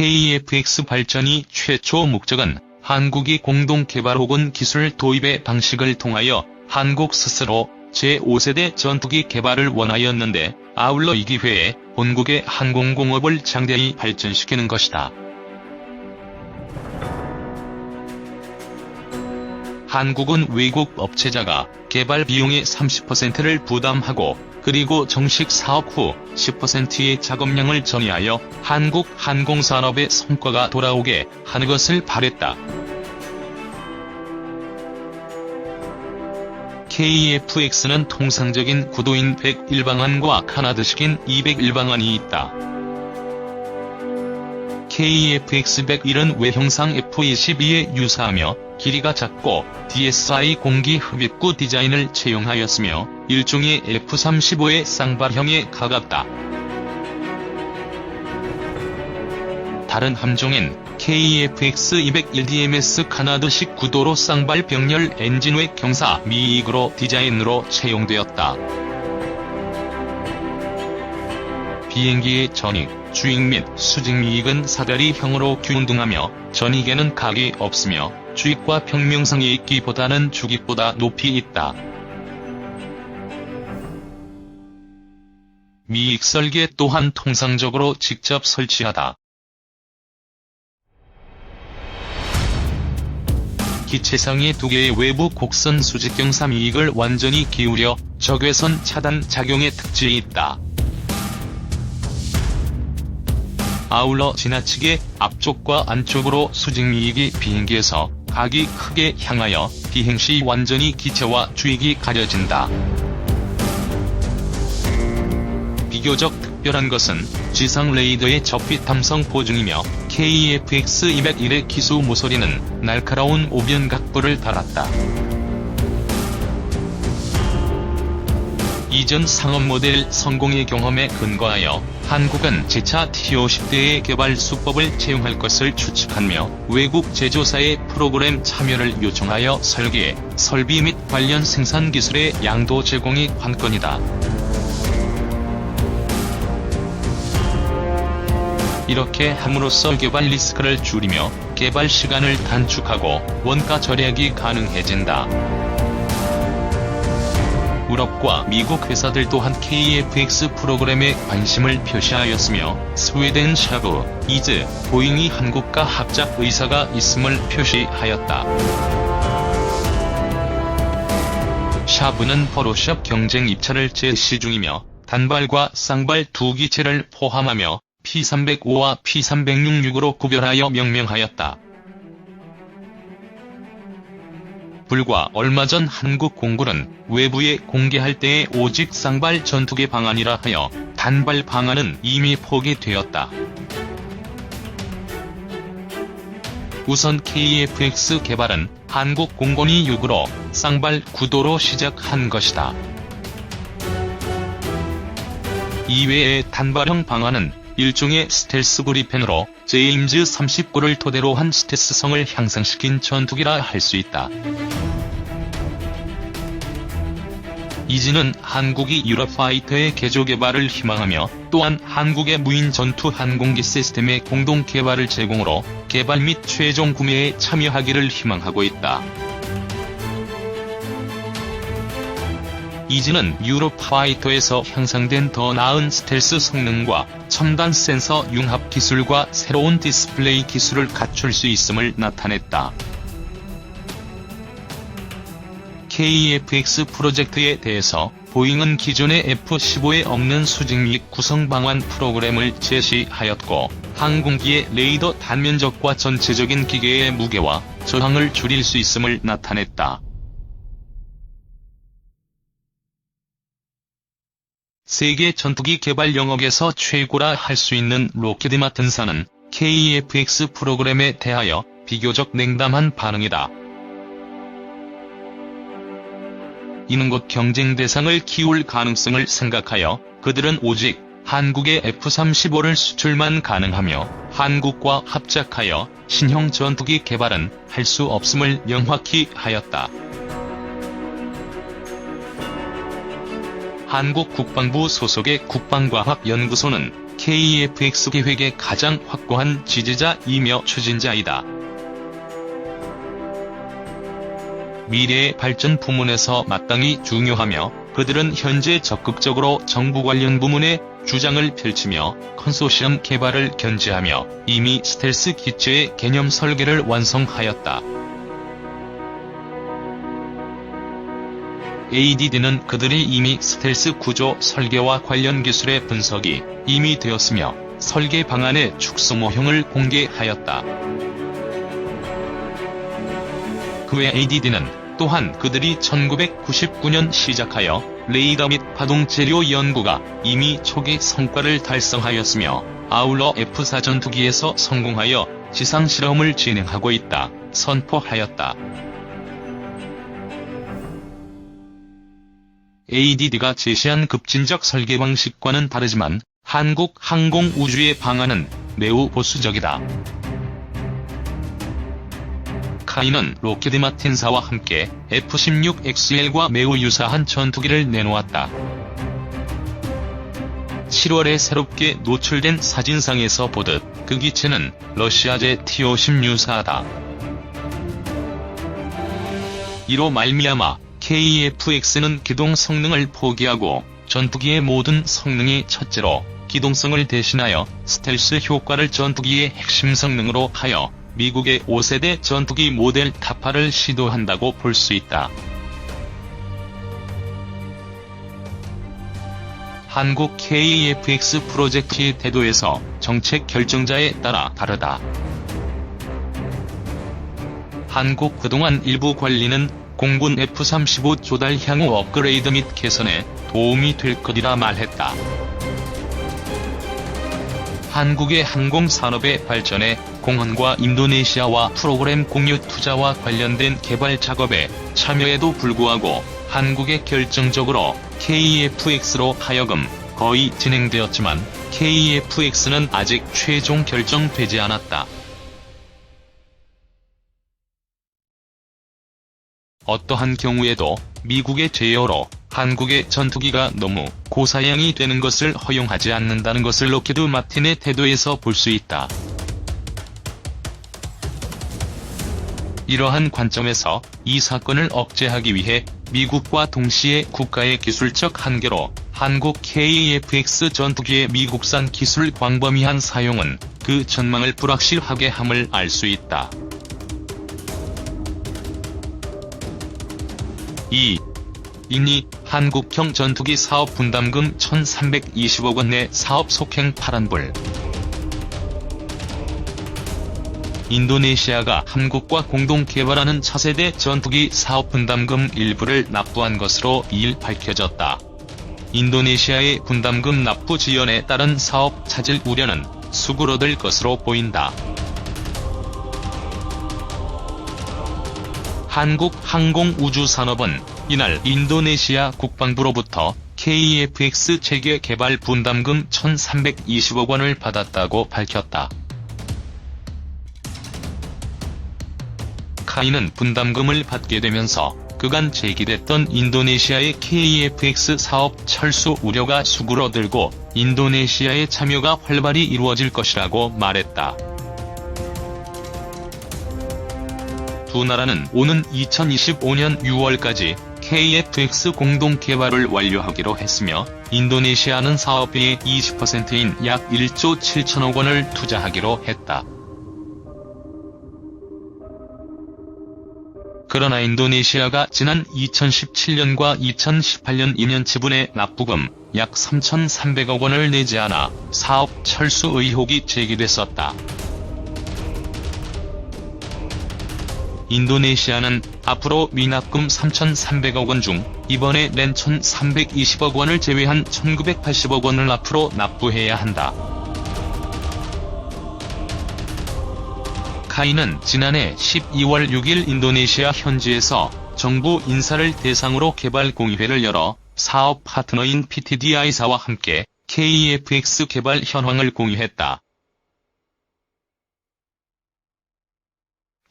KFX 발전이 최초 목적은 한국이 공동 개발 혹은 기술 도입의 방식을 통하여 한국 스스로 제5세대 전투기 개발을 원하였는데 아울러 이 기회에 본국의 항공공업을 장대히 발전시키는 것이다. 한국은 외국 업체자가 개발 비용의 30%를 부담하고 그리고 정식 사업 후 10%의 작업량을 전이하여 한국 항공산업의 성과가 돌아오게 하는 것을 바랬다. KFX는 통상적인 구도인 101방안과 카나드식인 201방안이 있다. KFX-101은 외형상 F-22에 유사하며 길이가 작고 DSI 공기 흡입구 디자인을 채용하였으며 일종의 F-35의 쌍발형에 가깝다. 다른 함종인 KFX-201DMS 카나드식 구도로 쌍발 병렬 엔진외 경사 미익으로 디자인으로 채용되었다. 비행기의 전익, 주익 및 수직 미익은 사다리형으로 균등하며 전익에는 각이 없으며 주익과 평명성이 있기보다는 주익보다 높이 있다. 미익 설계 또한 통상적으로 직접 설치하다. 기체상의 두 개의 외부 곡선 수직 경사 미익을 완전히 기울여 적외선 차단 작용의 특징이 있다. 아울러 지나치게 앞쪽과 안쪽으로 수직 미익이 비행기에서 각이 크게 향하여 비행 시 완전히 기체와 주익이 가려진다. 비교적 특별한 것은 지상 레이더의 접빛 탐성 보증이며 KFX-201의 기수 모서리는 날카로운 오변 각부를 달았다. 이전 상업 모델 성공의 경험에 근거하여 한국은 제차 T-50대의 개발 수법을 채용할 것을 추측하며 외국 제조사의 프로그램 참여를 요청하여 설계, 설비 및 관련 생산 기술의 양도 제공이 관건이다. 이렇게 함으로써 개발 리스크를 줄이며 개발 시간을 단축하고 원가 절약이 가능해진다. 유럽과 미국 회사들 또한 KFX 프로그램에 관심을 표시하였으며 스웨덴 샤브, 이즈, 보잉이 한국과 합작 의사가 있음을 표시하였다. 샤브는 포로샵 경쟁 입찰을 제시 중이며 단발과 쌍발 두 기체를 포함하며 P305와 P366으로 구별하여 명명하였다. 불과 얼마 전 한국 공군은 외부에 공개할 때에 오직 쌍발 전투기 방안이라 하여 단발 방안은 이미 포기되었다. 우선 KFX 개발은 한국 공군이 요구로 쌍발 구도로 시작한 것이다. 이외의 단발형 방안은 일종의 스텔스 그리펜으로 제임즈 39를 토대로 한 스텔스성을 향상시킨 전투기라 할 수 있다. 이지는 한국이 유럽 파이터의 개조 개발을 희망하며 또한 한국의 무인 전투 항공기 시스템의 공동 개발을 제공으로 개발 및 최종 구매에 참여하기를 희망하고 있다. 이지는 유럽 파이터에서 향상된 더 나은 스텔스 성능과 첨단 센서 융합 기술과 새로운 디스플레이 기술을 갖출 수 있음을 나타냈다. KFX 프로젝트에 대해서 보잉은 기존의 F-15에 없는 수직미익 구성 방안 프로그램을 제시하였고 항공기의 레이더 단면적과 전체적인 기계의 무게와 저항을 줄일 수 있음을 나타냈다. 세계 전투기 개발 영역에서 최고라 할 수 있는 로키드 마튼사는 KFX 프로그램에 대하여 비교적 냉담한 반응이다. 이는 곧 경쟁 대상을 키울 가능성을 생각하여 그들은 오직 한국의 F-35를 수출만 가능하며 한국과 합작하여 신형 전투기 개발은 할 수 없음을 명확히 하였다. 한국 국방부 소속의 국방과학연구소는 KEFX 계획의 가장 확고한 지지자이며 추진자이다. 미래의 발전 부문에서 마땅히 중요하며 그들은 현재 적극적으로 정부 관련 부문에 주장을 펼치며 컨소시엄 개발을 견제하며 이미 스텔스 기체의 개념 설계를 완성하였다. ADD는 그들이 이미 스텔스 구조 설계와 관련 기술의 분석이 이미 되었으며 설계 방안의 축소 모형을 공개하였다. 그 외 ADD는 또한 그들이 1999년 시작하여 레이더 및 파동 재료 연구가 이미 초기 성과를 달성하였으며 아울러 F4 전투기에서 성공하여 지상 실험을 진행하고 있다 선포하였다. ADD가 제시한 급진적 설계 방식과는 다르지만 한국 항공 우주의 방안은 매우 보수적이다. 카이는 로키드 마틴사와 함께 F-16XL과 매우 유사한 전투기를 내놓았다. 7월에 새롭게 노출된 사진상에서 보듯 그 기체는 러시아제 T-50 유사하다. 이로 말미암아 KEFX는 기동 성능을 포기하고 전투기의 모든 성능이 첫째로 기동성을 대신하여 스텔스 효과를 전투기의 핵심 성능으로 하여 미국의 5세대 전투기 모델 타파를 시도한다고 볼 수 있다. 한국 KEFX 프로젝트의 태도에서 정책 결정자에 따라 다르다. 한국 그동안 일부 관리는 공군 F-35 조달 향후 업그레이드 및 개선에 도움이 될 것이라 말했다. 한국의 항공산업의 발전에 공헌과 인도네시아와 프로그램 공유 투자와 관련된 개발 작업에 참여에도 불구하고 한국에 결정적으로 KEFX로 하여금 거의 진행되었지만 KEFX는 아직 최종 결정되지 않았다. 어떠한 경우에도 미국의 제어로 한국의 전투기가 너무 고사양이 되는 것을 허용하지 않는다는 것을 로키드 마틴의 태도에서 볼 수 있다. 이러한 관점에서 이 사건을 억제하기 위해 미국과 동시에 국가의 기술적 한계로 한국 KEFX 전투기의 미국산 기술 광범위한 사용은 그 전망을 불확실하게 함을 알 수 있다. 2. 이니 한국형 전투기 사업 분담금 1320억 원 내 사업 속행 파란불 인도네시아가 한국과 공동 개발하는 차세대 전투기 사업 분담금 일부를 납부한 것으로 2일 밝혀졌다. 인도네시아의 분담금 납부 지연에 따른 사업 차질 우려는 수그러들 것으로 보인다. 한국항공우주산업은 이날 인도네시아 국방부로부터 KEFX 체계 개발 분담금 1320억 원을 받았다고 밝혔다. 카이는 분담금을 받게 되면서 그간 제기됐던 인도네시아의 KEFX 사업 철수 우려가 수그러들고 인도네시아의 참여가 활발히 이루어질 것이라고 말했다. 두 나라는 오는 2025년 6월까지 KFX 공동 개발을 완료하기로 했으며 인도네시아는 사업비의 20%인 약 1조 7천억 원을 투자하기로 했다. 그러나 인도네시아가 지난 2017년과 2018년 2년 지분의 납부금 약 3,300억 원을 내지 않아 사업 철수 의혹이 제기됐었다. 인도네시아는 앞으로 미납금 3,300억 원 중 이번에 낸 1,320억 원을 제외한 1,980억 원을 앞으로 납부해야 한다. 카이는 지난해 12월 6일 인도네시아 현지에서 정부 인사를 대상으로 개발 공의회를 열어 사업 파트너인 PTDI사와 함께 KEFX 개발 현황을 공유했다.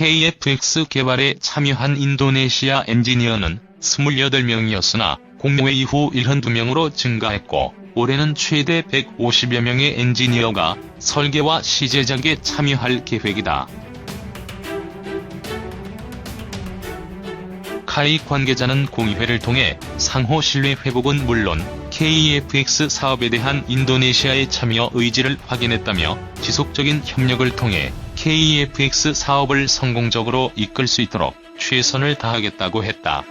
KFX 개발에 참여한 인도네시아 엔지니어는 28명이었으나 공모회 이후 72명으로 증가했고 올해는 최대 150여 명의 엔지니어가 설계와 시제작에 참여할 계획이다. 카이 관계자는 공의회를 통해 상호 신뢰 회복은 물론 KEFX 사업에 대한 인도네시아의 참여 의지를 확인했다며 지속적인 협력을 통해 KEFX 사업을 성공적으로 이끌 수 있도록 최선을 다하겠다고 했다.